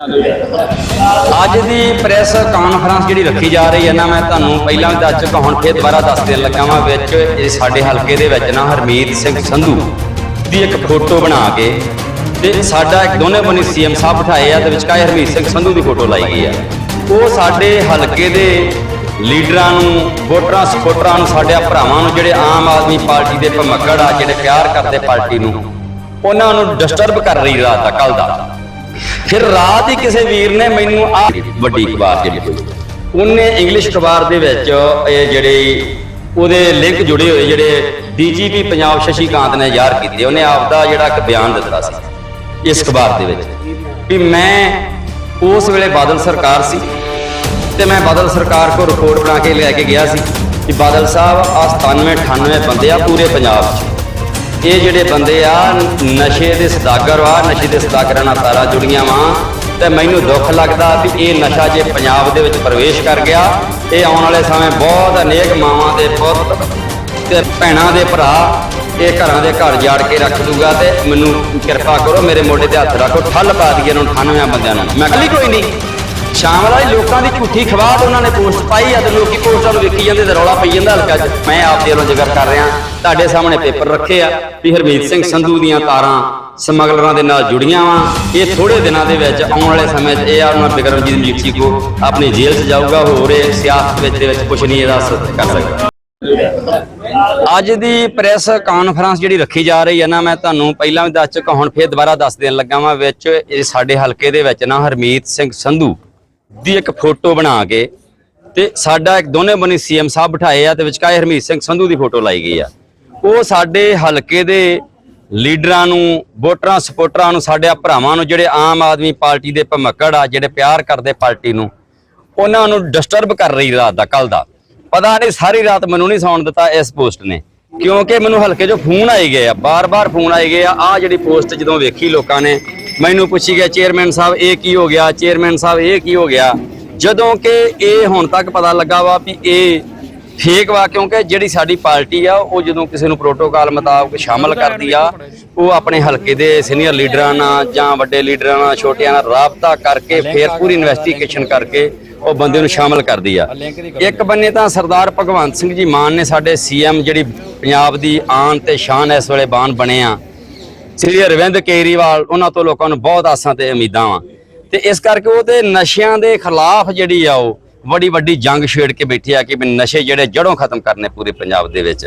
ਅੱਜ ਦੀ press conference ਜਿਹੜੀ ਰੱਖੀ ਜਾ ਰਹੀ ਹੈ ਨਾ, ਮੈਂ ਤੁਹਾਨੂੰ ਪਹਿਲਾਂ ਵੀ ਦੱਸ ਚੁੱਕਾ, ਹੁਣ ਫੇਰ ਦੁਬਾਰਾ ਦੱਸ ਦੇਣ ਲੱਗਾ ਵਾਂ, ਵਿੱਚ ਇਹ ਸਾਡੇ ਹਲਕੇ ਦੇ ਵਿੱਚ ਨਾ ਹਰਮੀਤ ਸਿੰਘ ਸੰਧੂ ਦੀ ਇੱਕ ਫੋਟੋ ਬਣਾ ਕੇ ਤੇ ਸਾਡਾ ਇੱਕ ਦੋਨੇ ਬਣੀ ਸੀਐਮ ਸਾਹਿਬ ਬਿਠਾਏ ਆ, ਤੇ ਵਿਚਕਾਰ ਹਰਮੀਤ ਸਿੰਘ ਸੰਧੂ ਦੀ ਫੋਟੋ ਲਾਈ ਗਈ ਆ। ਉਹ ਸਾਡੇ ਹਲਕੇ ਦੇ ਲੀਡਰਾਂ ਨੂੰ, ਵੋਟਰਾਂ ਸਪੋਰਟਰਾਂ ਨੂੰ, ਸਾਡੇ ਭਰਾਵਾਂ ਨੂੰ, ਜਿਹੜੇ ਆਮ ਆਦਮੀ ਪਾਰਟੀ ਦੇ ਭਮੱਕੜ ਆ, ਜਿਹੜੇ ਪਿਆਰ ਕਰਦੇ ਪਾਰਟੀ ਨੂੰ, ਉਹਨਾਂ ਨੂੰ ਡਿਸਟਰਬ ਕਰ ਰਹੀ ਰਾਤ ਦਾ ਕੱਲ ਦਾ। ਫਿਰ ਰਾਤ ਹੀ ਕਿਸੇ ਵੀਰ ਨੇ ਮੈਨੂੰ ਆ ਵੱਡੀ ਅਖਬਾਰ ਜਿਹੜੀ ਕੋਈ ਉਹਨੇ ਇੰਗਲਿਸ਼ ਅਖਬਾਰ ਦੇ ਵਿੱਚ ਇਹ ਜਿਹੜੇ ਉਹਦੇ ਲਿੰਕ ਜੁੜੇ ਹੋਏ ਜਿਹੜੇ ਡੀਜੀਪੀ ਪੰਜਾਬ ਸ਼ਸ਼ੀ ਕਾਂਤ ਨੇ ਯਾਰ ਕੀਤੇ, ਉਹਨੇ ਆਪਦਾ ਜਿਹੜਾ ਇੱਕ ਬਿਆਨ ਦਿੱਤਾ ਸੀ ਇਸ ਅਖਬਾਰ ਦੇ ਵਿੱਚ ਵੀ ਮੈਂ ਉਸ ਵੇਲੇ ਬਾਦਲ ਸਰਕਾਰ ਸੀ ਤੇ ਮੈਂ ਬਾਦਲ ਸਰਕਾਰ ਕੋ ਰਿਪੋਰਟ ਬਣਾ ਕੇ ਲੈ ਕੇ ਗਿਆ ਸੀ ਕਿ ਬਾਦਲ ਸਾਹਿਬ ਆ 97 98 ਬੰਦੇ ਆ ਪੂਰੇ ਪੰਜਾਬ 'ਚ। ਇਹ ਜਿਹੜੇ ਬੰਦੇ ਆ, ਨਸ਼ੇ ਦੇ ਸਦਾਗਰ ਆ, ਨਸ਼ੇ ਦੇ ਸਦਾਗਰਾਂ ਨਾਲ ਤਾਰਾਂ ਜੁੜੀਆਂ ਵਾ, ਤੇ ਮੈਨੂੰ ਦੁੱਖ ਲੱਗਦਾ ਵੀ ਇਹ ਨਸ਼ਾ ਜੇ ਪੰਜਾਬ ਦੇ ਵਿੱਚ ਪ੍ਰਵੇਸ਼ ਕਰ ਗਿਆ, ਇਹ ਆਉਣ ਵਾਲੇ ਸਮੇਂ ਬਹੁਤ ਅਨੇਕ ਮਾਵਾਂ ਦੇ ਪੁੱਤ ਤੇ ਭੈਣਾਂ ਦੇ ਭਰਾ ਇਹ ਘਰਾਂ ਦੇ ਘਰ ਜਾੜ ਕੇ ਰੱਖ ਦੂਗਾ ਤੇ ਮੈਨੂੰ ਕਿਰਪਾ ਕਰੋ, ਮੇਰੇ ਮੋਢੇ ਤੇ ਹੱਥ ਰੱਖੋ, ਠੱਲ ਪਾ ਦਈਏ ਇਹਨਾਂ ਨੂੰ 98 ਬੰਦਿਆਂ ਨੂੰ। ਮੈਂ ਕੱਲੀ ਕੋਈ ਨਹੀਂ। ਸ਼ਾਮ ਵਾਲੀ ਲੋਕਾਂ ਦੀ ਝੂਠੀ ਖਵਾਦ ਉਹਨਾਂ ਨੇ ਪੋਸਟ ਪਾਈ ਆ ਤੇ ਲੋਕੀ ਪੋਸਟਾਂ ਨੂੰ ਵੇਖੀ ਜਾਂਦੇ ਤੇ ਰੌਲਾ ਪਈ ਜਾਂਦਾ ਹਲਕਾ 'ਚ। ਮੈਂ ਆਪ ਦੇ ਵੱਲੋਂ ਜ਼ਿਕਰ ਕਰ ਰਿਹਾ। ਤੁਹਾਡੇ ਸਾਹਮਣੇ ਪੇਪਰ ਰੱਖੇ ਆ ਵੀ ਹਰਮੀਤ ਸਿੰਘ ਸੰਧੂ ਦੀਆਂ ਤਾਰਾਂ ਸਮਗਲਰਾਂ ਦੇ ਨਾਲ ਜੁੜੀਆਂ ਵਾ। ਇਹ ਥੋੜੇ ਦਿਨਾਂ ਦੇ ਵਿੱਚ ਆਉਣ ਵਾਲੇ ਸਮੇਂ 'ਚ ਇਹ ਉਹਨਾਂ ਬਿਕਰਮਜੀਤ ਮਜੀਠੀ ਕੋ ਆਪਣੀ ਜੇਲ੍ਹ 'ਚ ਜਾਊਗਾ, ਹੋਰ ਇਹ ਸਿਆਸਤ ਵਿੱਚ ਦੇ ਵਿੱਚ ਕੁਝ ਨਹੀਂ ਇਹਦਾ ਕਰ ਸਕਦਾ। ਅੱਜ ਦੀ ਪ੍ਰੈਸ ਕਾਨਫਰੰਸ ਜਿਹੜੀ ਰੱਖੀ ਜਾ ਰਹੀ ਹੈ ਨਾ, ਮੈਂ ਤੁਹਾਨੂੰ ਪਹਿਲਾਂ ਵੀ ਦੱਸ ਚੁੱਕਾ, ਹੁਣ ਫੇਰ ਦੁਬਾਰਾ ਦੱਸ ਦੇਣ ਲੱਗਾ ਵਾਂ, ਵਿੱਚ ਇਹ ਸਾਡੇ ਹਲਕੇ ਦੇ ਵਿੱਚ ਨਾ ਹਰਮੀਤ ਸਿੰਘ ਸੰਧੂ ਦੀ ਇੱਕ ਫੋਟੋ ਬਣਾ ਕੇ ਤੇ ਸਾਡਾ ਇੱਕ ਦੋਨੇ ਬਣੀ ਸੀਐਮ ਸਾਹਿਬ ਬਿਠਾਏ ਆ ਤੇ ਵਿਚਕਾਰ ਹਰਮੀਤ ਸਿੰਘ ਸੰਧੂ ਦੀ ਫੋਟੋ ਲਾਈ ਗਈ ਆ। ਉਹ ਸਾਡੇ ਹਲਕੇ ਦੇ ਲੀਡਰਾਂ ਨੂੰ, ਵੋਟਰਾਂ ਸਪੋਰਟਰਾਂ ਨੂੰ, ਸਾਡੇ ਭਰਾਵਾਂ ਨੂੰ, ਜਿਹੜੇ ਆਮ ਆਦਮੀ ਪਾਰਟੀ ਦੇ ਭਮੱਕੜ ਆ, ਜਿਹੜੇ ਪਿਆਰ ਕਰਦੇ ਪਾਰਟੀ ਨੂੰ, ਉਹਨਾਂ ਨੂੰ ਡਿਸਟਰਬ ਕਰ ਰਹੀ ਰਾਤ ਦਾ ਕੱਲ ਦਾ। ਪਤਾ ਨਹੀਂ, ਸਾਰੀ ਰਾਤ ਮੈਨੂੰ ਨਹੀਂ ਸੌਣ ਦਿੱਤਾ ਇਸ ਪੋਸਟ ਨੇ। ਕਿਉਂਕਿ ਮੈਨੂੰ ਹਲਕੇ 'ਚੋਂ ਫੋਨ ਆਏ ਗਏ ਆ, ਬਾਰ-ਬਾਰ ਫੋਨ ਆਏ ਗਏ ਆ। ਆ ਜਿਹੜੀ ਪੋਸਟ ਜਦੋਂ ਵੇਖੀ ਲੋਕਾਂ ਨੇ ਮੈਨੂੰ ਪੁੱਛੀ ਗਿਆ ਚੇਅਰਮੈਨ ਸਾਹਿਬ ਇਹ ਕੀ ਹੋ ਗਿਆ? ਚੇਅਰਮੈਨ ਸਾਹਿਬ ਇਹ ਕੀ ਹੋ ਗਿਆ? ਜਦੋਂ ਕਿ ਇਹ ਹੁਣ ਤੱਕ ਪਤਾ ਲੱਗਾ ਵਾ ਵੀ ਇਹ ਫੇਕ ਵਾ ਕਿਉਂਕਿ ਜਿਹੜੀ ਸਾਡੀ ਪਾਰਟੀ ਆ ਉਹ ਜਦੋਂ ਕਿਸੇ ਨੂੰ ਪ੍ਰੋਟੋਕਾਲ ਮੁਤਾਬਕ ਸ਼ਾਮਲ ਕਰਦੀ ਆ ਉਹ ਆਪਣੇ ਹਲਕੇ ਦੇ ਸੀਨੀਅਰ ਲੀਡਰਾਂ ਨਾਲ ਜਾਂ ਵੱਡੇ ਲੀਡਰਾਂ ਨਾਲ ਛੋਟਿਆਂ ਨਾਲ ਰਾਬਤਾ ਕਰਕੇ ਫਿਰ ਪੂਰੀ ਇਨਵੈਸਟੀਗੇਸ਼ਨ ਕਰਕੇ ਉਹ ਬੰਦੇ ਨੂੰ ਸ਼ਾਮਲ ਕਰਦੀ ਆ। ਇੱਕ ਬੰਨੇ ਤਾਂ ਸਰਦਾਰ ਭਗਵੰਤ ਸਿੰਘ ਜੀ ਮਾਨ ਨੇ ਸਾਡੇ ਸੀਐਮ ਜਿਹੜੀ ਪੰਜਾਬ ਦੀ ਆਨ ਤੇ ਸ਼ਾਨ ਇਸ ਵੇਲੇ ਬਾਨ ਬਣੇ ਆ। ਸ੍ਰੀ ਅਰਵਿੰਦ ਕੇਜਰੀਵਾਲ, ਉਹਨਾਂ ਤੋਂ ਲੋਕਾਂ ਨੂੰ ਬਹੁਤ ਆਸਾਂ ਤੇ ਉਮੀਦਾਂ ਵਾ। ਤੇ ਇਸ ਕਰਕੇ ਉਹ ਤੇ ਨਸ਼ਿਆਂ ਦੇ ਖਿਲਾਫ ਜਿਹੜੀ ਆ ਉਹ ਬੜੀ ਵੱਡੀ ਜੰਗ ਛੇੜ ਕੇ ਬੈਠੀ ਆ ਕਿ ਵੀ ਨਸ਼ੇ ਜਿਹੜੇ ਜੜੋਂ ਖਤਮ ਕਰਨੇ ਪੂਰੇ ਪੰਜਾਬ ਦੇ ਵਿੱਚ।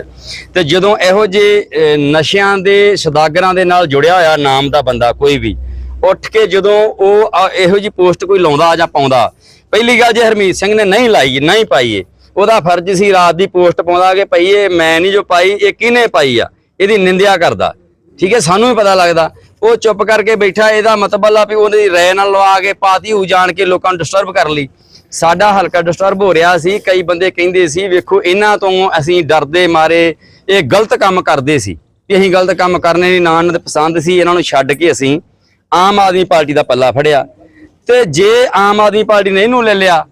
ਤੇ ਜਦੋਂ ਇਹੋ ਜਿਹੇ ਨਸ਼ਿਆਂ ਦੇ ਸਦਾਗਰਾਂ ਦੇ ਨਾਲ ਜੁੜਿਆ ਹੋਇਆ ਨਾਮ ਦਾ ਬੰਦਾ ਕੋਈ ਵੀ, ਉੱਠ ਕੇ ਜਦੋਂ ਉਹ ਇਹੋ ਜਿਹੀ ਪੋਸਟ ਕੋਈ ਲਾਉਂਦਾ ਜਾਂ ਪਾਉਂਦਾ, ਪਹਿਲੀ ਗੱਲ ਜੇ ਹਰਮੀਤ ਸਿੰਘ ਨੇ ਨਹੀਂ ਲਾਈ, ਨਹੀਂ ਪਾਈਏ ਉਹਦਾ ਫਰਜ਼ ਸੀ ਰਾਤ ਦੀ ਪੋਸਟ ਪਾਉਂਦਾ ਕਿ ਭਈ ਇਹ ਮੈਂ ਨਹੀਂ ਜੋ ਪਾਈ, ਇਹ ਕਿਹਨੇ ਪਾਈ ਆ? ਇਹਦੀ ਨਿੰਦਿਆ ਕਰਦਾ। ਠੀਕ ਹੈ, ਸਾਨੂੰ ਵੀ ਪਤਾ ਲੱਗਦਾ। ਉਹ ਚੁੱਪ ਕਰਕੇ ਬੈਠਾ, ਇਹਦਾ ਮਤਲਬ ਆ ਵੀ ਉਹਦੀ ਰਾਏ ਨਾਲ ਲਵਾ ਕੇ ਪਾਤੀ ਹੋ ਜਾਣ ਕੇ ਲੋਕਾਂ ਨੂੰ ਡਿਸਟਰਬ ਕਰ ਲਈ। ਸਾਡਾ ਹਲਕਾ ਡਿਸਟਰਬ ਹੋ ਰਿਹਾ ਸੀ, ਕਈ ਬੰਦੇ ਕਹਿੰਦੇ ਸੀ, ਵੇਖੋ, ਇਹਨਾਂ ਤੋਂ ਅਸੀਂ ਡਰਦੇ ਮਾਰੇ, ਇਹ ਗਲਤ ਕੰਮ ਕਰਦੇ ਸੀ। ਵੀ ਅਸੀਂ ਗਲਤ ਕੰਮ ਕਰਨੇ ਨਹੀਂ, ਨਾ ਇਹਨਾਂ ਦੇ ਪਸੰਦ ਸੀ, ਇਹਨਾਂ ਨੂੰ ਛੱਡ ਕੇ ਅਸੀਂ ਆਮ ਆਦਮੀ ਪਾਰਟੀ ਦਾ ਪੱਲਾ ਫੜਿਆ। ਤੇ ਜੇ ਆਮ ਆਦਮੀ ਪਾਰਟੀ ਨੇ ਇਹਨੂੰ ਲੈ ਲਿਆ,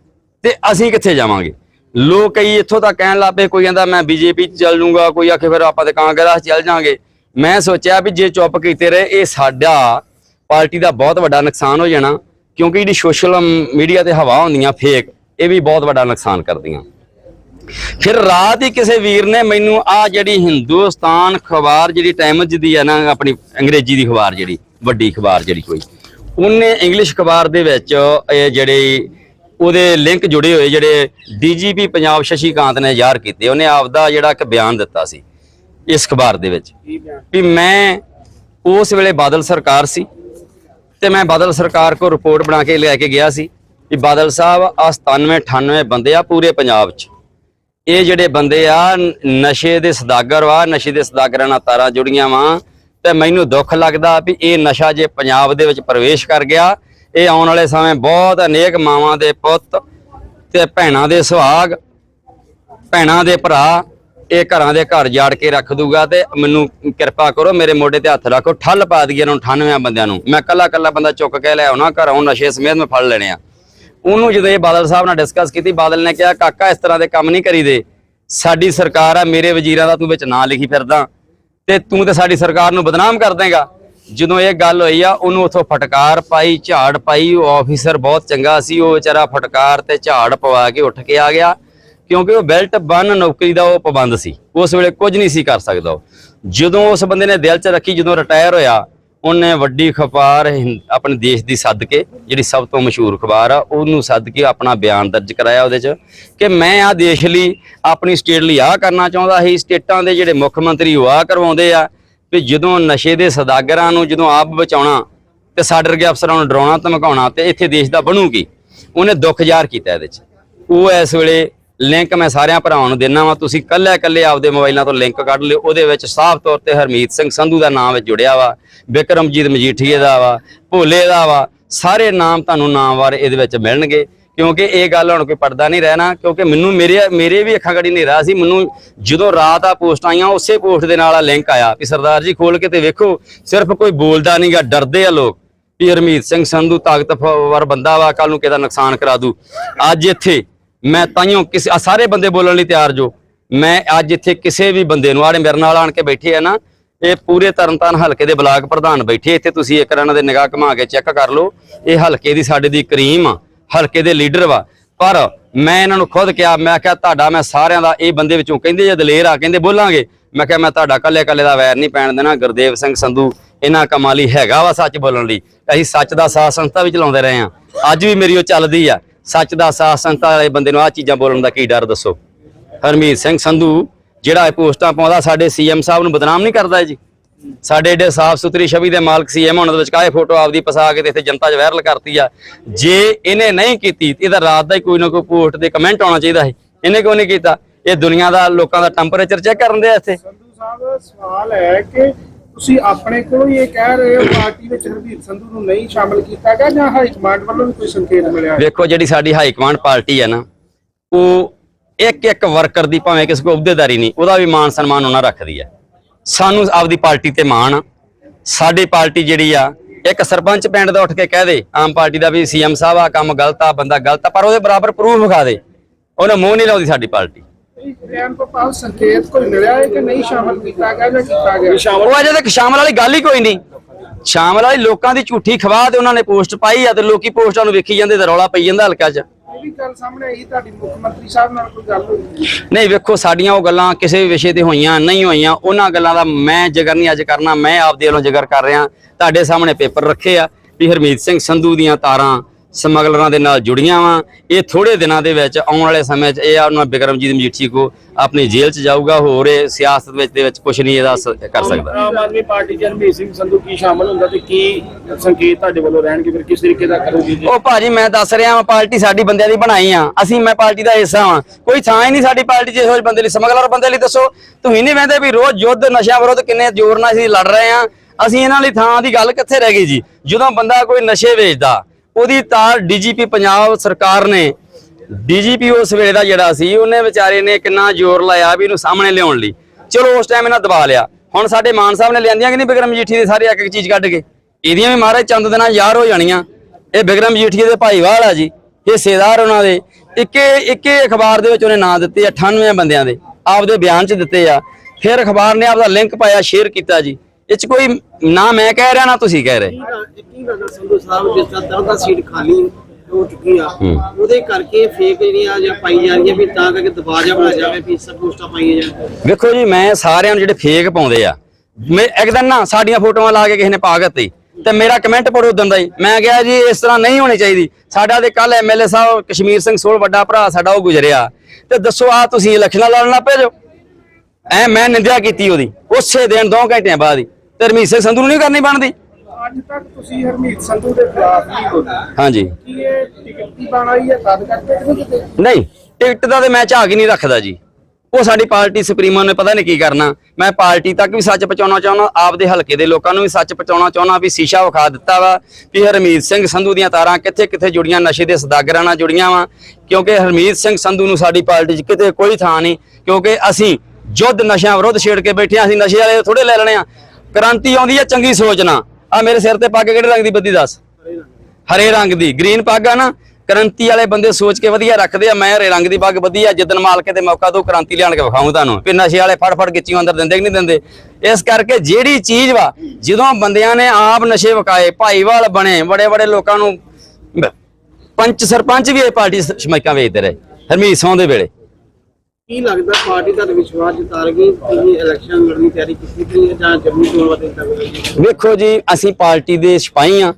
ਤੇ ਅਸੀਂ ਕਿੱਥੇ ਜਾਵਾਂਗੇ? ਲੋਕ ਕਈ ਇੱਥੋਂ ਤੱਕ ਕਹਿਣ ਲੱਪੇ ਕੋਈ ਕਹਿੰਦਾ ਮੈਂ ਬੀਜੇਪੀ ਚ ਚੱਲ ਜੂੰਗਾ, ਕੋਈ ਆਖੇ ਫਿਰ ਆਪਾਂ ਤੇ ਕਾਂਗਰਸ 'ਚ ਚੱਲ ਜਾਾਂਗੇ। ਮੈਂ ਸੋਚਿਆ ਵੀ ਜੇ ਚੁੱਪ ਕੀਤੇ ਰਹੇ, ਇਹ ਸਾਡਾ ਪਾਰਟੀ ਦਾ ਬਹੁਤ ਵੱਡਾ ਨੁਕਸਾਨ ਹੋ ਜਾਣਾ, ਕਿਉਂਕਿ ਜਿਹੜੀ ਸੋਸ਼ਲ ਮੀਡੀਆ ਤੇ ਹਵਾ ਹੁੰਦੀਆਂ ਫੇਕ ਇਹ ਵੀ ਬਹੁਤ ਵੱਡਾ ਨੁਕਸਾਨ ਕਰਦੀਆਂ। ਫਿਰ ਰਾਤ ਹੀ ਕਿਸੇ ਵੀਰ ਨੇ ਮੈਨੂੰ ਆ ਜਿਹੜੀ ਹਿੰਦੁਸਤਾਨ ਅਖਬਾਰ ਜਿਹੜੀ ਟਾਈਮਜ਼ ਦੀ ਆ ਨਾ, ਆਪਣੀ ਅੰਗਰੇਜ਼ੀ ਦੀ ਅਖਬਾਰ ਜਿਹੜੀ, ਵੱਡੀ ਅਖਬਾਰ ਜਿਹੜੀ ਕੋਈ, ਉਹਨੇ ਇੰਗਲਿਸ਼ ਅਖਬਾਰ ਦੇ ਵਿੱਚ ਇਹ ਜਿਹੜੇ ਉਹਦੇ ਲਿੰਕ ਜੁੜੇ ਹੋਏ, ਜਿਹੜੇ ਡੀਜੀਪੀ ਪੰਜਾਬ ਸ਼ਸ਼ੀ ਕਾਂਤ ਨੇ ਜ਼ਾਹਰ ਕੀਤੇ, ਉਹਨੇ ਆਪਦਾ ਜਿਹੜਾ ਇੱਕ ਬਿਆਨ ਦਿੱਤਾ ਸੀ। ਇਸ ਅਖਬਾਰ ਦੇ ਵਿੱਚ ਵੀ ਮੈਂ ਉਸ ਵੇਲੇ ਬਾਦਲ ਸਰਕਾਰ ਸੀ ਤੇ ਮੈਂ ਬਾਦਲ ਸਰਕਾਰ ਕੋ ਰਿਪੋਰਟ ਬਣਾ ਕੇ ਲੈ ਕੇ ਗਿਆ ਸੀ ਵੀ ਬਾਦਲ ਸਾਹਿਬ ਆ 97 98 ਬੰਦੇ ਆ ਪੂਰੇ ਪੰਜਾਬ 'ਚ। ਇਹ ਜਿਹੜੇ ਬੰਦੇ ਆ, ਨਸ਼ੇ ਦੇ ਸਦਾਗਰ ਆ ਨਸ਼ੇ ਦੇ ਸਦਾਗਰਾਂ ਨਾਲ ਤਾਰਾਂ ਜੁੜੀਆਂ ਵਾ ਤੇ ਮੈਨੂੰ ਦੁੱਖ ਲੱਗਦਾ ਵੀ ਇਹ ਨਸ਼ਾ ਜੇ ਪੰਜਾਬ ਦੇ ਵਿੱਚ ਪ੍ਰਵੇਸ਼ ਕਰ ਗਿਆ, ਇਹ ਆਉਣ ਵਾਲੇ ਸਮੇਂ ਬਹੁਤ ਅਨੇਕ ਮਾਵਾਂ ਦੇ ਪੁੱਤ ਤੇ ਭੈਣਾਂ ਦੇ ਸੁਹਾਗ, ਭੈਣਾਂ ਦੇ ਭਰਾ ਇਹ ਘਰਾਂ ਦੇ ਘਰ ਜਾੜ ਕੇ ਰੱਖ ਦੂਗਾ ਤੇ ਮੈਨੂੰ ਕਿਰਪਾ ਕਰੋ, ਮੇਰੇ ਮੋਢੇ ਤੇ ਹੱਥ ਰੱਖੋ। ਠੱਲ ਪਾ ਦਈਏ ਇਹਨਾਂ ਨੂੰ 98 ਬੰਦਿਆਂ ਨੂੰ। ਮੈਂ ਕੱਲਾ ਕੱਲਾ ਬੰਦਾ ਚੁੱਕ ਕੇ ਲੈ ਆਉਣਾ ਘਰੋਂ ਨਸ਼ੇ ਸਮੇਤ ਮੈਂ ਫੜ ਲੈਣੇ ਆ। ਉਹਨੂੰ ਜਦੋਂ ਇਹ ਬਾਦਲ ਸਾਹਿਬ ਨਾਲ ਡਿਸਕਸ ਕੀਤੀ, ਬਾਦਲ ਨੇ ਕਿਹਾ, ਕਾਕਾ, ਇਸ ਤਰ੍ਹਾਂ ਦੇ ਕੰਮ ਨਹੀਂ ਕਰੀਦੇ ਸਾਡੀ ਸਰਕਾਰ ਆ, ਮੇਰੇ ਵਜ਼ੀਰਾਂ ਦਾ ਤੂੰ ਵਿੱਚ ਨਾਂ ਲਿਖੀ ਫਿਰਦਾ। ਤੇ ਤੂੰ ਤੇ ਸਾਡੀ ਸਰਕਾਰ ਨੂੰ ਬਦਨਾਮ ਕਰ ਦੇਗਾ। ਜਦੋਂ ਇਹ ਗੱਲ ਹੋਈ ਆ, ਉਹਨੂੰ ਉਥੋਂ ਫਟਕਾਰ ਪਾਈ, ਝਾੜ ਪਾਈ, ਉਹ ਆਫੀਸਰ ਬਹੁਤ ਚੰਗਾ ਸੀ। ਉਹ ਵਿਚਾਰਾ ਫਟਕਾਰ ਤੇ ਝਾੜ ਪਵਾ ਕੇ ਉੱਠ ਕੇ ਆ ਗਿਆ। ਕਿਉਂਕਿ ਉਹ ਬੈਲਟ ਬੰਨ ਨੌਕਰੀ ਦਾ ਉਹ ਪਾਬੰਦ ਸੀ। ਉਸ ਵੇਲੇ ਕੁਝ ਨਹੀਂ ਸੀ ਕਰ ਸਕਦਾ ਉਹ। ਜਦੋਂ ਉਸ ਬੰਦੇ ਨੇ ਦਿਲ 'ਚ ਰੱਖੀ, ਜਦੋਂ ਰਿਟਾਇਰ ਹੋਇਆ, ਉਹਨੇ ਵੱਡੀ ਖਬਰ ਆਪਣੇ ਦੇਸ਼ ਦੀ ਸੱਦ ਕੇ, ਜਿਹੜੀ ਸਭ ਤੋਂ ਮਸ਼ਹੂਰ ਖਬਰ ਆ, ਉਹਨੂੰ ਸੱਦ ਕੇ ਆਪਣਾ ਬਿਆਨ ਦਰਜ ਕਰਾਇਆ ਉਹਦੇ 'ਚ ਕਿ ਮੈਂ ਆ ਦੇਸ਼ ਲਈ, ਆਪਣੀ ਸਟੇਟ ਲਈ ਆ ਕਰਨਾ ਚਾਹੁੰਦਾ ਸੀ। ਸਟੇਟਾਂ ਦੇ ਜਿਹੜੇ ਮੁੱਖ ਮੰਤਰੀ ਉਹ ਆ ਕਰਵਾਉਂਦੇ ਆ। ਵੀ ਜਦੋਂ ਨਸ਼ੇ ਦੇ ਸਦਾਗਰਾਂ ਨੂੰ ਜਦੋਂ ਆਪ ਬਚਾਉਣਾ ਤੇ ਸਾਡੇ ਵਰਗੇ ਅਫਸਰਾਂ ਨੂੰ ਡਰਾਉਣਾ, ਧਮਕਾਉਣਾ ਤੇ ਇੱਥੇ ਦੇਸ਼ ਦਾ ਬਣੂਗੀ। ਉਹਨੇ ਦੁੱਖ ਜ਼ਾਹਰ ਕੀਤਾ ਇਹਦੇ 'ਚ। ਉਹ ਇਸ ਵੇਲੇ ਲਿੰਕ ਮੈਂ ਸਾਰਿਆਂ ਭਰਾਵਾਂ ਨੂੰ ਦੇਣਾ ਵਾ। ਤੁਸੀਂ ਕੱਲੇ ਕੱਲੇ ਆਪਦੇ ਮੋਬਾਈਲਾਂ ਤੋਂ ਲਿੰਕ ਕੱਢ ਲਿਓ। ਉਹਦੇ ਵਿੱਚ ਸਾਫ਼ ਤੌਰ ਤੇ ਹਰਮੀਤ ਸਿੰਘ ਸੰਧੂ ਦਾ ਨਾਮ ਵਿੱਚ ਜੁੜਿਆ ਵਾ ਬਿਕਰਮਜੀਤ ਮਜੀਠੀਏ ਦਾ ਵਾ, ਭੋਲੇ ਦਾ ਵਾ, ਸਾਰੇ ਨਾਮ ਤੁਹਾਨੂੰ ਨਾਮਵਾਰ ਇਹਦੇ ਵਿੱਚ ਮਿਲਣਗੇ। ਕਿਉਂਕਿ ਇਹ ਗੱਲ ਹੁਣ ਕੋਈ ਪਰਦਾ ਨਹੀਂ ਰਹਿਣਾ, ਕਿਉਂਕਿ ਮੈਨੂੰ ਮੇਰੇ ਮੇਰੇ ਵੀ ਅੱਖਾਂ ਗੜੀ ਹਨੇਰਾ ਸੀ। ਮੈਨੂੰ ਜਦੋਂ ਰਾਤ ਆ ਪੋਸਟ ਆਈਆਂ, ਉਸੇ ਪੋਸਟ ਦੇ ਨਾਲ ਆ ਲਿੰਕ ਆਇਆ ਵੀ ਸਰਦਾਰ ਜੀ ਖੋਲ ਕੇ ਤੇ ਵੇਖੋ, ਸਿਰਫ ਕੋਈ ਬੋਲਦਾ ਨਹੀਂਗਾ ਡਰਦੇ ਆ ਲੋਕ ਵੀ ਹਰਮੀਤ ਸਿੰਘ ਸੰਧੂ ਤਾਕਤਵਰ ਬੰਦਾ ਵਾ ਕੱਲ ਨੂੰ ਕਿਹਦਾ ਨੁਕਸਾਨ ਕਰਾ ਦੂ। ਅੱਜ ਇੱਥੇ ਮੈਂ ਤਾਈਓ ਕਿਸੇ ਸਾਰੇ ਬੰਦੇ ਬੋਲਣ ਲਈ ਤਿਆਰ ਜੋ। ਮੈਂ ਅੱਜ ਇੱਥੇ ਕਿਸੇ ਵੀ ਬੰਦੇ ਨੂੰ ਆੜੇ ਮੇਰੇ ਨਾਲ ਆਣ ਕੇ ਬੈਠੇ ਆ ਨਾ, ਇਹ ਪੂਰੇ ਤਰਨਤਾਰਨ ਹਲਕੇ ਦੇ ਬਲਾਕ ਪ੍ਰਧਾਨ ਬੈਠੇ ਇੱਥੇ ਤੁਸੀਂ ਇੱਕ ਰਨ ਦੇ ਨਿਗਾਹ ਘੁਮਾ ਕੇ ਚੈੱਕ ਕਰ ਲਓ, ਇਹ ਹਲਕੇ ਦੀ ਸਾਡੇ ਦੀ ਕਰੀਮ ਆ, ਹਲਕੇ ਦੇ ਲੀਡਰ ਵਾ। ਪਰ ਮੈਂ ਇਹਨਾਂ ਨੂੰ ਖੁਦ ਕਿਹਾ, ਮੈਂ ਕਿਹਾ ਤੁਹਾਡਾ, ਮੈਂ ਸਾਰਿਆਂ ਦਾ ਇਹ ਬੰਦੇ ਵਿੱਚੋਂ ਕਹਿੰਦੇ ਜੇ ਦਲੇਰ ਆ, ਕਹਿੰਦੇ ਬੋਲਾਂਗੇ। ਮੈਂ ਕਿਹਾ ਮੈਂ ਤੁਹਾਡਾ ਕੱਲੇ ਕੱਲੇ ਦਾ ਵੈਰ ਨਹੀਂ ਪੈਣ ਦੇਣਾ, ਗੁਰਦੇਵ ਸਿੰਘ ਸੰਧੂ ਇਹਨਾਂ ਕੰਮਾਂ ਲਈ ਹੈਗਾ ਵਾ ਸੱਚ ਬੋਲਣ ਲਈ। ਅਸੀਂ ਸੱਚ ਦਾ ਸਾਥ ਸੰਸਥਾ ਵੀ ਚਲਾਉਂਦੇ ਰਹੇ ਆ ਅੱਜ ਵੀ ਮੇਰੀ ਉਹ ਚੱਲਦੀ ਆ। ਸੱਚ ਦਾ ਸਾਥ ਸੰਸਥਾ ਵਾਲੇ ਬੰਦੇ ਨੂੰ ਆਹ ਚੀਜ਼ਾਂ ਬੋਲਣ ਦਾ ਕੀ ਡਰ ਦੱਸੋ? ਹਰਮੀਤ ਸਿੰਘ ਸੰਧੂ, ਜਿਹੜਾ ਇਹ ਪੋਸਟਾਂ ਪਾਉਂਦਾ, ਸਾਡੇ ਸੀਐਮ ਸਾਹਿਬ ਨੂੰ ਬਦਨਾਮ ਨਹੀਂ ਕਰਦਾ ਜੀ? ਸਾਡੇ ਏਡੇ ਸਾਫ਼ ਸੁਥਰੀ ਛਵੀ ਦੇ ਮਾਲਕ ਸੀਐਮ ਹੁਣ ਦੇ ਵਿੱਚ ਕਾਹੇ ਫੋਟੋ ਆਪਦੀ ਪਸਾ ਕੇ ਤੇ ਇੱਥੇ ਜਨਤਾ 'ਚ ਵਾਇਰਲ ਕਰਤੀ ਆ? ਜੇ ਇਹਨੇ ਨਹੀਂ ਕੀਤੀ ਇਹਦਾ ਰਾਤ ਦਾ ਹੀ ਕੋਈ ਨਾ ਕੋਈ ਪੋਸਟ ਤੇ ਕਮੈਂਟ ਆਉਣਾ ਚਾਹੀਦਾ ਸੀ। ਇਹਨੇ ਕਿਉਂ ਨਹੀਂ ਕੀਤਾ? ਇਹ ਦੁਨੀਆ ਦਾ ਲੋਕਾਂ ਦਾ ਟੈਂਪਰੇਚਰ ਚੈੱਕ ਕਰਨ ਦੇ ਇੱਥੇ। ਸੰਧੂ ਸਾਹਿਬ, ਸਵਾਲ ਹੈ ਕਿ ਤੁਸੀਂ ਆਪਣੇ ਕੋਲੋਂ ਹੀ ਇਹ ਕਹਿ ਰਹੇ ਹੋ, ਪਾਰਟੀ ਵਿੱਚ ਹਰਬੀਰ ਸੰਧੂ ਨੂੰ ਨਹੀਂ ਸ਼ਾਮਲ ਕੀਤਾ ਗਿਆ ਜਾਂ ਹਾਈ ਕਮਾਂਡ ਵੱਲੋਂ ਵੀ ਕੋਈ ਸੰਕੇਤ ਮਿਲਿਆ ਵੇਖੋ, ਜਿਹੜੀ ਸਾਡੀ ਹਾਈ ਕਮਾਂਡ ਪਾਰਟੀ ਹੈ ਨਾ, ਉਹ ਇੱਕ ਇੱਕ ਵਰਕਰ ਦੀ ਭਾਵੇਂ ਕਿਸੇ ਕੋ ਅਹੁਦੇਦਾਰੀ ਨਹੀਂ, ਉਹਦਾ ਵੀ ਮਾਨ ਸਨਮਾਨ ਉਹਨਾਂ ਰੱਖਦੀ ਹੈ। ਸਾਨੂੰ ਆਪਦੀ ਪਾਰਟੀ ਤੇ ਮਾਣ ਆ। ਸਾਡੀ ਪਾਰਟੀ ਜਿਹੜੀ ਆ, ਇੱਕ ਸਰਪੰਚ ਪਿੰਡ ਦਾ ਉੱਠ ਕੇ ਕਹਿ ਦੇ, ਆਮ ਪਾਰਟੀ ਦਾ ਵੀ ਸੀਐਮ ਸਾਹਿਬ ਆ, ਕੰਮ ਗਲਤ ਆ, ਬੰਦਾ ਗਲਤ ਆ, ਪਰ ਉਹਦੇ ਬਰਾਬਰ ਪ੍ਰੂਫ ਵਿਖਾ ਦੇ। ਉਹਨੇ ਮੂੰਹ ਨਹੀਂ ਲਾਉਂਦੀ ਸਾਡੀ ਪਾਰਟੀ। ਇਹ ਬਿਆਨ ਤੋਂ ਬਾਅਦ ਸੰਕੇਤ ਕੋਈ ਮਿਲਿਆ ਹੈ ਕਿ ਨਹੀਂ ਸ਼ਾਮਲ ਕੀਤਾ ਗਿਆ ਜਾਂ ਕੀਤਾ ਗਿਆ? ਉਹ ਅਜੇ ਤੱਕ ਸ਼ਾਮਲ ਵਾਲੀ ਗੱਲ ਹੀ ਕੋਈ ਨਹੀਂ। ਸ਼ਾਮਲ ਵਾਲੀ ਲੋਕਾਂ ਦੀ ਝੂਠੀ ਖਵਾ ਤੇ ਉਹਨਾਂ ਨੇ ਪੋਸਟ ਪਾਈ ਆ ਤੇ ਲੋਕੀ ਪੋਸਟਾਂ ਨੂੰ ਵੇਖੀ ਜਾਂਦੇ ਤੇ ਰੌਲਾ ਪਈ ਜਾਂਦਾ ਹਲਕਾ 'ਚ। ਇਹ ਵੀ ਗੱਲ ਸਾਹਮਣੇ ਆਈ ਤੁਹਾਡੀ ਮੁੱਖ ਮੰਤਰੀ ਸਾਹਿਬ ਨਾਲ ਕੋਈ ਗੱਲ ਹੋਈ? ਨਹੀਂ ਵੇਖੋ ਸਾਡੀਆਂ ਉਹ ਗੱਲਾਂ ਕਿਸੇ ਵੀ ਵਿਸ਼ੇ ਤੇ ਹੋਈਆਂ ਨਹੀਂ ਹੋਈਆਂ ਉਹਨਾਂ ਗੱਲਾਂ ਦਾ ਮੈਂ ਜ਼ਿਕਰ ਨਹੀਂ ਅੱਜ ਕਰਨਾ ਮੈਂ ਆਪਦੇ ਵੱਲੋਂ ਜ਼ਿਕਰ ਕਰ ਰਿਹਾ। ਤੁਹਾਡੇ ਸਾਹਮਣੇ ਪੇਪਰ ਰੱਖੇ ਆ ਵੀ ਹਰਮੀਤ ਸਿੰਘ ਸੰਧੂ ਦੀਆਂ ਤਾਰਾਂ ਸਮਗਲਰਾਂ ਦੇ ਨਾਲ ਜੁੜੀਆਂ ਵਾ। ਇਹ ਥੋੜੇ ਦਿਨਾਂ ਦੇ ਵਿੱਚ ਆਉਣ ਵਾਲੇ ਸਮੇਂ 'ਚ ਇਹ ਉਹਨਾਂ ਬਿਕਰਮਜੀਤ ਮਜੀਠੀ ਕੋ ਆਪਣੀ ਜੇਲ੍ਹ 'ਚ ਜਾਊਗਾ ਹੋਰ ਇਹ ਸਿਆਸਤ ਵਿੱਚ ਦੇ ਵਿੱਚ ਕੁਝ ਨਹੀਂ ਇਹਦਾ ਕਰ ਸਕਦਾ। ਆਮ ਆਦਮੀ ਪਾਰਟੀ ਚ ਹਰਮੀਤ ਸਿੰਘ ਸੰਧੂ ਕੀ ਸ਼ਾਮਲ ਹੁੰਦਾ ਤੇ ਕੀ ਸੰਕੇਤ ਤੁਹਾਡੇ ਵੱਲੋਂ ਰਹਿਣਗੇ? ਫਿਰ ਕਿਸ ਤਰੀਕੇ ਦਾ ਕਰੋਗੇ ਜੀ? ਉਹ ਭਾਜੀ ਮੈਂ ਦੱਸ ਰਿਹਾ ਵਾਂ ਪਾਰਟੀ ਸਾਡੀ ਬੰਦਿਆਂ ਦੀ ਬਣਾਈ ਆ। ਅਸੀਂ ਮੈਂ ਪਾਰਟੀ ਦਾ ਹਿੱਸਾ ਵਾਂ। ਕੋਈ ਥਾਂ ਹੀ ਨਹੀਂ ਸਾਡੀ ਪਾਰਟੀ 'ਚ ਇਹੋ ਜਿਹੇ ਬੰਦੇ ਲਈ। ਸਮਗਲਰ ਬੰਦੇ ਲਈ ਦੱਸੋ। ਤੁਸੀਂ ਨਹੀਂ ਵਹਿੰਦੇ ਵੀ ਰੋਜ਼ ਯੁੱਧ ਨਸ਼ਿਆਂ ਵਿਰੁੱਧ ਕਿੰਨੇ ਜ਼ੋਰ ਨਾਲ ਅਸੀਂ ਲੜ ਰਹੇ ਆ। ਅਸੀਂ ਇਹਨਾਂ ਲਈ ਥਾਂ ਦੀ ਗੱਲ ਕਿੱਥੇ ਰਹਿ ਗਈ ਜੀ? ਜਦੋਂ ਬੰਦਾ ਕੋਈ ਨਸ਼ੇ ਵੇਚਦਾ ਉਹਦੀ ਤਾਰ ਡੀਜੀਪੀ ਪੰਜਾਬ ਸਰਕਾਰ ਨੇ, ਡੀਜੀਪੀ ਉਸ ਵੇਲੇ ਦਾ ਜਿਹੜਾ ਸੀ, ਉਹਨੇ ਵਿਚਾਰੇ ਨੇ ਕਿੰਨਾ ਜ਼ੋਰ ਲਾਇਆ ਵੀ ਇਹਨੂੰ ਸਾਹਮਣੇ ਲਿਆਉਣ ਲਈ। ਚਲੋ ਉਸ ਟਾਈਮ ਇਹਨਾਂ ਦਬਾ ਲਿਆ। ਹੁਣ ਸਾਡੇ ਮਾਨ ਸਾਹਿਬ ਨੇ ਲਿਆਂਦੀਆਂ ਕਿ ਨਹੀਂ ਬਿਕਰਮ ਜੀਠੀ ਦੇ ਸਾਰੇ ਇੱਕ ਇੱਕ ਚੀਜ਼ ਕੱਢ ਕੇ? ਇਹਦੀਆਂ ਵੀ ਮਹਾਰਾਜ ਚੰਦ ਦਿਨਾਂ ਯਾਰ ਹੋ ਜਾਣੀਆਂ। ਇਹ ਬਿਕਰਮ ਜੀਠੀਏ ਦੇ ਭਾਈਵਾਲ ਆ ਜੀ ਹਿੱਸੇਦਾਰ ਉਹਨਾਂ ਦੇ। ਇੱਕੇ ਇੱਕੇ ਅਖਬਾਰ ਦੇ ਵਿੱਚ ਉਹਨੇ ਨਾਂ ਦਿੱਤੇ ਆ 98 ਬੰਦਿਆਂ ਦੇ। ਆਪਦੇ ਬਿਆਨ 'ਚ ਦਿੱਤੇ ਆ। ਫਿਰ ਅਖਬਾਰ ਨੇ ਆਪਦਾ ਲਿੰਕ ਪਾਇਆ ਸ਼ੇਅਰ ਕੀਤਾ ਜੀ। ਇਹ 'ਚ ਕੋਈ ਨਾ ਮੈਂ ਕਹਿ ਰਿਹਾ ਨਾ ਤੁਸੀਂ ਕਹਿ ਰਹੇ। ਕੀ ਗੱਲ ਸੰਧੂ ਸਾਹਿਬ ਜਿਸ ਤਰ੍ਹਾਂ ਦਰਦਾ ਸੀਟ ਖਾਲੀ ਹੋ ਚੁੱਕੀ ਆ ਉਹਦੇ ਕਰਕੇ ਫੇਕ ਜਿਹੜੀਆਂ ਜਾਂ ਪਾਈ ਜਾ ਰਹੀਆਂ ਵੀ ਤਾਂ ਕਰਕੇ ਦਬਾਅ ਜਾ ਬਣਾ ਜਾਵੇ ਵੀ ਸਭ ਪੋਸਟਾਂ ਪਾਈਆਂ ਜਾਣ। ਵੇਖੋ ਜੀ ਮੈਂ ਸਾਰਿਆਂ ਨੂੰ ਜਿਹੜੇ ਫੇਕ ਪਾਉਂਦੇ ਆ ਮੈਂ ਇੱਕ ਦਿਨ ਨਾ ਸਾਡੀਆਂ ਫੋਟੋਆਂ ਲਾ ਕੇ ਕਿਸੇ ਨੇ ਪਾ ਦਿੱਤੀ ਤੇ ਮੇਰਾ ਕਮੈਂਟ ਪੜੋ ਉਦੋਂ ਦਾ ਹੀ। ਮੈਂ ਕਿਹਾ ਜੀ ਇਸ ਤਰ੍ਹਾਂ ਨਹੀਂ ਹੋਣੀ ਚਾਹੀਦੀ। ਸਾਡਾ ਤੇ ਕੱਲ ਐਮਐਲਏ ਸਾਹਿਬ ਕਸ਼ਮੀਰ ਸਿੰਘ ਸੋਲ ਵੱਡਾ ਭਰਾ ਸਾਡਾ ਉਹ ਗੁਜ਼ਰਿਆ। ਤੇ ਦੱਸੋ ਆ ਤੁਸੀਂ ਇਲੈਕਸ਼ਨਾਂ ਲੜਨ ਲੱਗ ਪਏ ਜੋ? ਐ ਮੈਂ ਨਿੰਦਿਆ ਕੀਤੀ ਉਹਦੀ। ਉਸੇ ਦਿਨ 2 ਘੰਟਿਆਂ ਬਾਅਦ ਹੀ। ਤੇ ਰਮੀਤ ਸਿੰਘ ਸੰਧੂ ਨੂੰ ਨਹੀਂ ਕਰਨੀ ਬਣਦੀ? ਅੱਜ ਤੱਕ ਤੁਸੀਂ ਹਰਮੀਤ ਸੰਧੂ ਦੇ ਖਿਲਾਫ ਨਹੀਂ ਬੋਲੇ। ਹਾਂਜੀ। ਕੀ ਇਹ ਟਿਕਟ ਦੀ ਬਣ ਆਈ ਹੈ ਤਦ ਕਰਕੇ ਕਿ ਨਹੀਂ ਕਿਤੇ ਨਹੀਂ ਟਿਕਟ ਦਾ ਤੇ ਮੈਂ ਝਾਕ ਹੀ ਨਹੀਂ ਰੱਖਦਾ ਜੀ। ਉਹ ਸਾਡੀ ਪਾਰਟੀ ਸੁਪਰੀਮੋ ਨੇ ਪਤਾ ਨਹੀਂ ਕੀ ਕਰਨਾ। ਮੈਂ ਪਾਰਟੀ ਤੱਕ ਵੀ ਸੱਚ ਪਹੁੰਚਾਉਣਾ ਚਾਹੁੰਦਾ ਆਪਦੇ ਹਲਕੇ ਦੇ ਲੋਕਾਂ ਨੂੰ ਵੀ ਸੱਚ ਪਹੁੰਚਾਉਣਾ ਚਾਹੁੰਦਾ ਵੀ ਸ਼ੀਸ਼ਾ ਵਿਖਾ ਦਿੱਤਾ ਵਾ ਵੀ ਹਰਮੀਤ ਸਿੰਘ ਸੰਧੂ ਦੀਆਂ ਤਾਰਾਂ ਕਿੱਥੇ ਕਿੱਥੇ ਜੁੜੀਆਂ ਨਸ਼ੇ ਦੇ ਸਦਾਗਰਾਂ ਨਾਲ ਜੁੜੀਆਂ ਵਾ। ਕਿਉਂਕਿ ਹਰਮੀਤ ਸਿੰਘ ਸੰਧੂ ਨੂੰ ਸਾਡੀ ਪਾਰਟੀ 'ਚ ਕਿਤੇ ਕੋਈ ਥਾਂ ਨਹੀਂ ਕਿਉਂਕਿ ਅਸੀਂ ਜੁੱਧ ਨਸ਼ਿਆਂ ਵਿਰੁੱਧ ਛੇੜ ਕੇ ਬੈਠੇ ਹਾਂ ਅਸੀਂ ਨਸ਼ੇ ਵਾਲੇ ਥੋੜੇ ਲੈ ਲੈਣੇ ਆ। ਕ੍ਰਾਂਤੀ ਆਉਂਦੀ ਹੈ ਚੰਗੀ ਸੋਚ ਨਾਲ। ਆ ਮੇਰੇ ਸਿਰ ਤੇ ਪੱਗ ਕਿਹੜੇ ਰੰਗ ਦੀ ਬੱਦੀ ਦੱਸ? ਹਰੇ ਰੰਗ ਦੀ। ਗ੍ਰੀਨ ਪੱਗ ਆ ਨਾ ਕ੍ਰਾਂਤੀ ਵਾਲੇ ਬੰਦੇ ਸੋਚ ਕੇ ਵਧੀਆ ਰੱਖਦੇ ਆ। ਮੈਂ ਹਰੇ ਰੰਗ ਦੀ ਪੱਗ ਵਧੀਆ ਜਿੱਦਨ ਮਾਲਕੇ ਤੇ ਮੌਕਾ ਦੋ ਕ੍ਰਾਂਤੀ ਲਿਆਣ ਕੇ ਵਿਖਾਉਂ ਤੁਹਾਨੂੰ। ਵੀ ਨਸ਼ੇ ਵਾਲੇ ਫੜ ਫੜ ਗਿੱਚੀਆਂ ਅੰਦਰ ਦਿੰਦੇ ਕਿ ਨਹੀਂ ਦਿੰਦੇ? ਇਸ ਕਰਕੇ ਜਿਹੜੀ ਚੀਜ਼ ਵਾ, ਜਦੋਂ ਬੰਦਿਆਂ ਨੇ ਆਪ ਨਸ਼ੇ ਵਿਕਾਏ ਭਾਈਵਾਲ ਬਣੇ ਬੜੇ ਬੜੇ ਲੋਕਾਂ ਨੂੰ ਪੰਚ ਸਰਪੰਚ ਵੀ ਇਹ ਪਾਰਟੀ ਸ਼ਮਾਈਕਾਂ ਵੇਚਦੇ ਰਹੇ। ਹਰਮੀਤ ਸੌਂ ਦੇ ਵੇਲੇ। ਕੀ ਲੱਗਦਾ ਪਾਰਟੀ ਦਾ ਵਿਸ਼ਵਾਸ ਜਿਤਾ ਕਿ ਇਲੈਕਸ਼ਨ ਲੜਨ ਦੀ ਤਿਆਰੀ ਕੀਤੀ ਗਈ ਹੈ ਜਾਂ ਜੰਮੂ ਚੋਣ ਵਾਲੇ ਤੱਕ ਵੇਖੋ ਜੀ, ਅਸੀਂ ਪਾਰਟੀ ਦੇ ਸਿਪਾਹੀ ਆ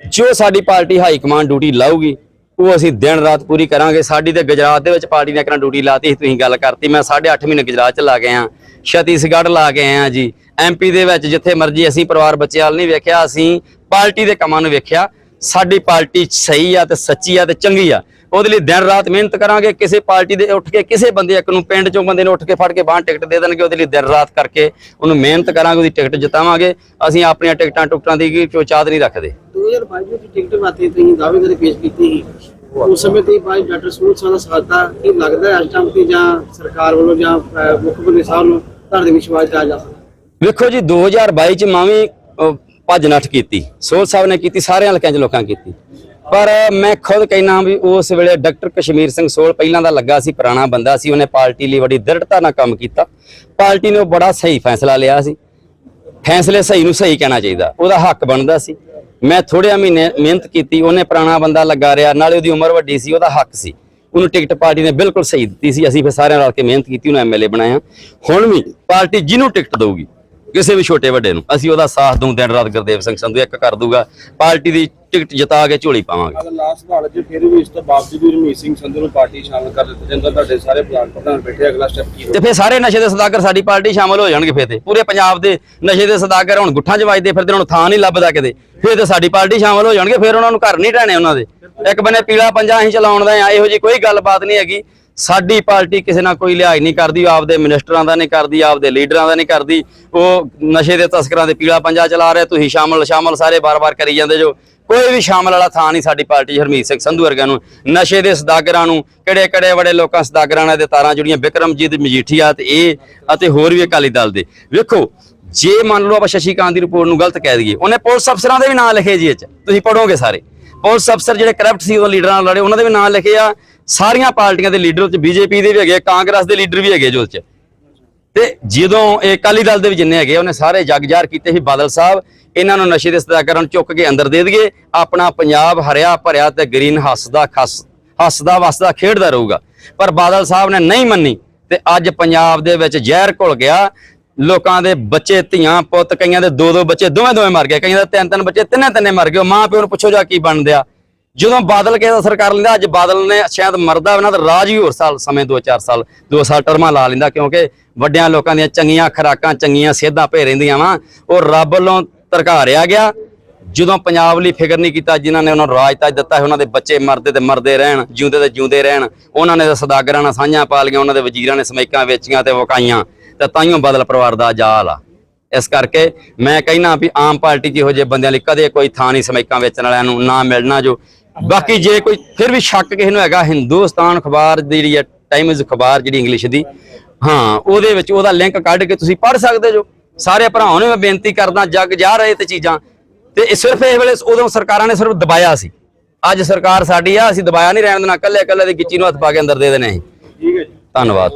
ਜੋ ਸਾਡੀ ਪਾਰਟੀ ਹਾਈ ਕਮਾਂਡ ਡਿਊਟੀ ਲਾਊਗੀ, ਉਹ ਅਸੀਂ ਦਿਨ ਰਾਤ ਪੂਰੀ ਕਰਾਂਗੇ। ਸਾਡੀ ਤੇ ਗੁਜਰਾਤ ਦੇ ਵਿੱਚ ਪਾਰਟੀ ਨੇ ਇੱਕ ਡਿਊਟੀ ਲਾਤੀ ਸੀ ਤੁਸੀਂ ਗੱਲ ਕਰਤੀ। ਮੈਂ 8.5 ਮਹੀਨੇ ਗੁਜਰਾਤ ਚ ਲਾ ਕੇ ਆ ਛਤੀਸਗੜ੍ਹ ਲਾ ਕੇ ਆਏ ਆ ਜੀ ਐਮਪੀ ਦੇ ਵਿੱਚ ਜਿੱਥੇ ਮਰਜ਼ੀ ਅਸੀਂ ਪਰਿਵਾਰ ਬੱਚੇ ਵਾਲ ਨਹੀਂ ਵੇਖਿਆ, ਅਸੀਂ ਪਾਰਟੀ ਦੇ ਕੰਮਾਂ ਨੂੰ ਵੇਖਿਆ। ਸਾਡੀ ਪਾਰਟੀ ਸਹੀ ਆ ਤੇ ਸੱਚੀ ਆ ਤੇ ਚੰਗੀ ਆ। ਉਹਦੇ ਲਈ ਦਿਨ ਰਾਤ ਮਿਹਨਤ ਕਰਾਂਗੇ ਕਿਸੇ ਪਾਰਟੀ ਦੇ ਉੱਠ ਕੇ ਕਿਸੇ ਬੰਦੇ ਇੱਕ ਨੂੰ ਪਿੰਡ ਚੋਂ ਬੰਦੇ ਨੂੰ ਉੱਠ ਕੇ ਫੜ ਕੇ ਬਾਹਰ ਟਿਕਟ ਦੇ ਦੇਣਗੇ ਉਹਦੇ ਲਈ ਦਿਨ ਰਾਤ ਕਰਕੇ ਉਹਨੂੰ ਮਿਹਨਤ ਕਰਾਂਗੇ ਉਹਦੀ ਟਿਕਟ ਜਿਤਾਵਾਂਗੇ ਅਸੀਂ ਆਪਣੀਆਂ ਟਿਕਟਾਂ ਟੁਕਟਾਂ ਦੀ ਕੀ ਚਾਹਤ ਨਹੀਂ ਰੱਖਦੇ। 2022 ਵਿੱਚ ਟਿਕਟ ਵਾਸਤੇ ਤੁਸੀਂ ਦਾਅਵੇਦਾਰੀ ਪੇਸ਼ ਕੀਤੀ ਸੀ। ਉਸ ਸਮੇਂ ਤੇ ਭਾਈ ਡਾਕਟਰ ਸੂਰਜ ਸਾਹਿਬ ਦਾ ਸਾਥ ਦਾ ਕੀ ਲੱਗਦਾ ਹੈ ਤੇ ਜਾਂ ਸਰਕਾਰ ਵੱਲੋਂ ਜਾਂ ਮੁੱਖ ਮੰਤਰੀ ਸਾਹਿਬ ਨੂੰ ਤੁਹਾਡੇ ਵਿਸ਼ਵਾਸ ਜਾ ਜਾ ਸਕਦਾ ਵੇਖੋ ਜੀ 2022 ਚ ਮੈਂ ਵੀ ਅਹ, ਭੱਜ ਨੱਠ ਕੀਤੀ। ਸੋਲ ਸਾਹਿਬ ਨੇ ਕੀਤੀ ਸਾਰਿਆਂ ਹਲਕਿਆਂ ਚ ਲੋਕਾਂ ਕੀਤੀ। ਪਰ ਮੈਂ ਖੁਦ ਕਹਿਣਾ ਵੀ ਉਸ ਵੇਲੇ ਡਾਕਟਰ ਕਸ਼ਮੀਰ ਸਿੰਘ ਸੋਲ ਪਹਿਲਾਂ ਦਾ ਲੱਗਾ ਸੀ, ਪੁਰਾਣਾ ਬੰਦਾ ਸੀ, ਉਹਨੇ ਪਾਰਟੀ ਲਈ ਬੜੀ ਦ੍ਰਿੜਤਾ ਨਾਲ ਕੰਮ ਕੀਤਾ। ਪਾਰਟੀ ਨੇ ਉਹ ਬੜਾ ਸਹੀ ਫੈਸਲਾ ਲਿਆ ਸੀ। ਫੈਸਲੇ ਸਹੀ ਨੂੰ ਸਹੀ ਕਹਿਣਾ ਚਾਹੀਦਾ। ਉਹਦਾ ਹੱਕ ਬਣਦਾ ਸੀ। ਮੈਂ ਥੋੜ੍ਹੇ ਮਹੀਨੇ ਮਿਹਨਤ ਕੀਤੀ, ਉਹਨੇ ਪੁਰਾਣਾ ਬੰਦਾ ਲੱਗਾ ਰਿਹਾ, ਨਾਲੇ ਉਹਦੀ ਉਮਰ ਵੱਡੀ ਸੀ, ਉਹਦਾ ਹੱਕ ਸੀ। ਉਹਨੂੰ ਟਿਕਟ ਪਾਰਟੀ ਨੇ ਬਿਲਕੁਲ ਸਹੀ ਦਿੱਤੀ ਸੀ। ਅਸੀਂ ਫਿਰ ਸਾਰਿਆਂ ਰਲ ਕੇ ਮਿਹਨਤ ਕੀਤੀ, ਉਹਨੂੰ ਐਮਐਲਏ ਬਣਾਇਆ। ਹੁਣ ਵੀ ਪਾਰਟੀ ਜਿਹਨੂੰ ਟਿਕਟ ਦੇਊਗੀ ਕਿਸੇ ਵੀ ਛੋਟੇ ਵੱਡੇ ਨੂੰ। ਅਸੀਂ ਉਹਦਾ ਸਾਥ ਦਊਂ ਦਿਨ ਰਾਤ ਗੁਰਦੇਵ ਸਿੰਘ ਸੰਧੂ ਇੱਕ ਕਰ ਦੂਗਾ ਪਾਰਟੀ ਦੀ ਟਿਕਟ ਜਿਤਾ ਕੇ ਝੋਲੀ ਪਾਵਾਂਗੇ। ਅਗਰ ਲਾਸਟ ਸਵਾਲ ਜੇ ਫਿਰ ਵੀ ਇਸ ਤੋਂ ਬਾਵਜੂਦ ਵੀ ਰਮੀਤ ਸਿੰਘ ਸੰਧੂ ਨੂੰ ਪਾਰਟੀ ਸ਼ਾਮਲ ਕਰ ਦਿੱਤਾ ਜਾਂਦਾ ਤੁਹਾਡੇ ਸਾਰੇ ਪਲਾਨ ਪ੍ਰਧਾਨ ਬੈਠੇ ਅਗਲਾ ਸਟੈਪ ਕੀ ਤੇ ਫਿਰ ਸਾਰੇ ਨਸ਼ੇ ਦੇ ਸਦਾਗਰ ਸਾਡੀ ਪਾਰਟੀ ਸ਼ਾਮਲ ਹੋ ਜਾਣਗੇ ਫਿਰ ਤੇ। ਪੂਰੇ ਪੰਜਾਬ ਦੇ ਨਸ਼ੇ ਦੇ ਸਦਾਗਰ ਹੁਣ ਗੁੱਠਾਂ 'ਚ ਵੱਜਦੇ ਫਿਰਦੇ ਉਹਨਾਂ ਨੂੰ ਥਾਂ ਨਹੀਂ ਲੱਭਦਾ ਕਿਤੇ। ਫਿਰ ਤੇ ਸਾਡੀ ਪਾਰਟੀ ਸ਼ਾਮਲ ਹੋ ਜਾਣਗੇ ਫਿਰ ਉਹਨਾਂ ਨੂੰ ਘਰ ਨਹੀਂ ਢਾਣੇ ਉਹਨਾਂ ਦੇ। ਇੱਕ ਬੰਨੇ ਪੀਲਾ ਪੰਜਾ ਅਸੀਂ ਚਲਾਉਣ ਦਾ ਆ ਇਹੋ ਜੀ ਕੋਈ ਗੱਲਬਾਤ ਨਹੀਂ ਹੈਗੀ। ਸਾਡੀ ਪਾਰਟੀ ਕਿਸੇ ਨਾਲ ਕੋਈ ਲਿਹਾਜ਼ ਨਹੀਂ ਕਰਦੀ ਆਪਦੇ ਮਿਨਿਸਟਰਾਂ ਦਾ ਨਹੀਂ ਕਰਦੀ, ਆਪਦੇ ਲੀਡਰਾਂ ਦਾ ਨਹੀਂ ਕਰਦੀ। ਉਹ ਨਸ਼ੇ ਦੇ ਤਸਕਰਾਂ ਦੇ ਪੀਲਾ ਪੰਜਾ ਚਲਾ ਰਿਹਾ, ਤੁਸੀਂ ਸ਼ਾਮਲ ਸ਼ਾਮਲ ਸਾਰੇ ਬਾਰ-ਬਾਰ ਕਰੀ ਜਾਂਦੇ ਜੋ। ਕੋਈ ਵੀ ਸ਼ਾਮਲ ਵਾਲਾ ਥਾਂ ਨਹੀਂ ਸਾਡੀ ਪਾਰਟੀ, ਹਰਮੀਤ ਸਿੰਘ ਸੰਧੂ ਵਰਗਿਆਂ ਨੂੰ। ਨਸ਼ੇ ਦੇ ਸਦਾਗਰਾਂ ਨੂੰ ਕਿਹੜੇ ਕਿਹੜੇ ਬੜੇ ਲੋਕਾਂ ਸਦਾਗਰਾਂ ਨਾਲ ਦੇ ਤਾਰਾਂ ਜੁੜੀਆਂ ਬਿਕਰਮਜੀਤ ਮਜੀਠੀਆ ਤੇ ਇਹ ਅਤੇ ਹੋਰ ਵੀ ਅਕਾਲੀ ਦਲ ਦੇ। ਵੇਖੋ, ਜੇ ਮੰਨ ਲਓ ਆਪਾਂ ਸ਼ਸ਼ੀ ਕਾਂਤ ਦੀ ਰਿਪੋਰਟ ਨੂੰ ਗਲਤ ਕਹਿ ਦਈਏ, ਉਹਨੇ ਪੁਲਿਸ ਅਫਸਰਾਂ ਦੇ ਵੀ ਨਾਂ ਲਿਖੇ ਜੀ ਇਹ 'ਚ। ਤੁਸੀਂ ਪੜੋਗੇ ਸਾਰੇ। ਪੁਲਿਸ ਅਫਸਰ ਜਿਹੜੇ ਕਰਪਟ ਸੀ ਉਹ ਲੀਡਰਾਂ ਨਾਲ ਲੜੇ, ਉਹਨਾਂ ਦੇ ਵੀ ਨਾਂ ਲਿਖੇ ਆ। ਸਾਰੀਆਂ ਪਾਰਟੀਆਂ ਦੇ ਲੀਡਰ ਚ ਬੀਜੇਪੀ ਦੇ ਵੀ ਹੈਗੇ, ਕਾਂਗਰਸ ਦੇ ਲੀਡਰ ਵੀ ਹੈਗੇ ਜੋ 'ਚ ਤੇ ਜਦੋਂ ਇਹ ਅਕਾਲੀ ਦਲ ਦੇ ਵੀ ਜਿੰਨੇ ਹੈਗੇ, ਉਹਨੇ ਸਾਰੇ ਜਗ ਜਾਰ ਕੀਤੇ ਸੀ ਬਾਦਲ ਸਾਹਿਬ। ਇਹਨਾਂ ਨੂੰ ਨਸ਼ੇ ਦੇ ਸਦਾਗਰਾਂ ਨੂੰ ਚੁੱਕ ਕੇ ਅੰਦਰ ਦੇ ਦਈਏ। ਆਪਣਾ ਪੰਜਾਬ ਹਰਿਆ ਭਰਿਆ ਤੇ ਗ੍ਰੀਨ ਹੱਸਦਾ ਖਸ, ਹੱਸਦਾ ਵਸਦਾ ਖੇਡਦਾ ਰਹੂਗਾ। ਪਰ ਬਾਦਲ ਸਾਹਿਬ ਨੇ ਨਹੀਂ ਮੰਨੀ ਤੇ ਅੱਜ ਪੰਜਾਬ ਦੇ ਵਿੱਚ ਜ਼ਹਿਰ ਘੁਲ ਗਿਆ। ਲੋਕਾਂ ਦੇ ਬੱਚੇ, ਧੀਆਂ, ਪੁੱਤ, ਕਈਆਂ ਦੇ ਦੋ ਦੋ ਬੱਚੇ ਦੋਵੇਂ ਦੋਵੇਂ ਮਰ ਗਏ। ਕਈਆਂ ਦੇ ਤਿੰਨ ਤਿੰਨ ਬੱਚੇ ਤਿੰਨੇ ਤਿੰਨੇ ਮਰ ਗਏ। ਉਹ ਮਾਂ ਪਿਓ ਨੂੰ ਪੁੱਛੋ ਜਾ ਕੀ ਬਣਦਿਆ। ਜਦੋਂ ਬਾਦਲ ਕੇ ਦਾ ਸਰਕਾਰ ਲੈਂਦਾ, ਅੱਜ ਬਾਦਲ ਨੇ ਸ਼ਾਇਦ ਮਰਦਾ ਉਹਨਾਂ ਦਾ ਰਾਜ ਹੀ ਹੋਰ ਸਾਲ, ਸਮੇਂ 2-4 ਸਾਲ 2 ਸਾਲ ਟਰਮਾਂ ਲਾ ਲੈਂਦਾ, ਕਿਉਂਕਿ ਵੱਡਿਆਂ ਲੋਕਾਂ ਦੀਆਂ ਚੰਗੀਆਂ ਖਰਾਕਾਂ, ਚੰਗੀਆਂ ਸੇਧਾਂ ਭੇ ਰਹਿੰਦੀਆਂ ਵਾ। ਉਹ ਰੱਬ ਵੱਲੋਂ ਧਰਕਾਰਿਆ ਗਿਆ। ਜਦੋਂ ਪੰਜਾਬ ਲਈ ਫਿਕਰ ਨਹੀਂ ਕੀਤਾ, ਜਿਨ੍ਹਾਂ ਨੇ ਉਹਨਾਂ ਨੂੰ ਰਾਜ ਤਾਜ ਦਿੱਤਾ ਹੈ ਉਹਨਾਂ ਦੇ ਬੱਚੇ ਮਰਦੇ ਤੇ ਮਰਦੇ ਰਹਿਣ, ਜਿਉਂਦੇ ਤੇ ਜਿਉਂਦੇ ਰਹਿਣ, ਉਹਨਾਂ ਨੇ ਤਾਂ ਸਦਾਗਰਾਂ ਨਾਲ ਸਾਂਝਾਂ ਪਾ ਲਈਆਂ, ਉਹਨਾਂ ਦੇ ਵਜ਼ੀਰਾਂ ਨੇ ਸਮੈਕਾਂ ਵੇਚੀਆਂ ਤੇ ਵਕਾਈਆਂ, ਤੇ ਤਾਈਓ ਬਾਦਲ ਪਰਿਵਾਰ ਦਾ ਜਾਲ ਆ। ਇਸ ਕਰਕੇ ਮੈਂ ਕਹਿਣਾ ਵੀ ਆਮ ਪਾਰਟੀ 'ਚ ਇਹੋ ਜਿਹੇ ਬੰਦਿਆਂ ਲਈ ਕਦੇ ਕੋਈ ਥਾਂ ਨਹੀਂ ਸਮੈਕਾਂ ਵੇਚਣ ਵਾਲਿਆਂ ਨੂੰ, ਨਾ ਮਿਲਣਾ ਜੋ ਬਾਕੀ ਜੇ ਕੋਈ ਫਿਰ ਵੀ ਸ਼ੱਕ ਕਿਸੇ ਨੂੰ ਹੈਗਾ ਹਿੰਦੁਸਤਾਨ ਅਖਬਾਰ ਦੀ ਜਿਹੜੀ ਹੈ ਟਾਈਮਜ਼ ਅਖਬਾਰ ਜਿਹੜੀ ਇੰਗਲਿਸ਼ ਦੀ ਹਾਂ ਉਹਦੇ ਵਿੱਚ ਉਹਦਾ ਲਿੰਕ ਕੱਢ ਕੇ ਤੁਸੀਂ ਪੜ੍ਹ ਸਕਦੇ ਜੋ। ਸਾਰੇ ਭਰਾਵਾਂ ਨੂੰ ਮੈਂ ਬੇਨਤੀ ਕਰਦਾ ਜੱਗ ਜਾ ਰਹੇ ਤੇ ਚੀਜ਼ਾਂ। ਤੇ ਸਿਰਫ ਇਹ ਵੇਲੇ ਉਦੋਂ ਸਰਕਾਰਾਂ ਨੇ ਸਿਰਫ ਦਬਾਇਆ ਸੀ। ਅੱਜ ਸਰਕਾਰ ਸਾਡੀ ਆ ਅਸੀਂ ਦਬਾਇਆ ਨਹੀਂ ਰਹਿਣ ਦੇਣਾ ਕੱਲੇ ਕੱਲੇ ਦੀ ਗਿੱਚੀ ਨੂੰ ਹੱਥ ਪਾ ਕੇ ਅੰਦਰ ਦੇ ਦੇਣੇ ਅਸੀਂ। ਠੀਕ ਹੈ ਜੀ। ਧੰਨਵਾਦ।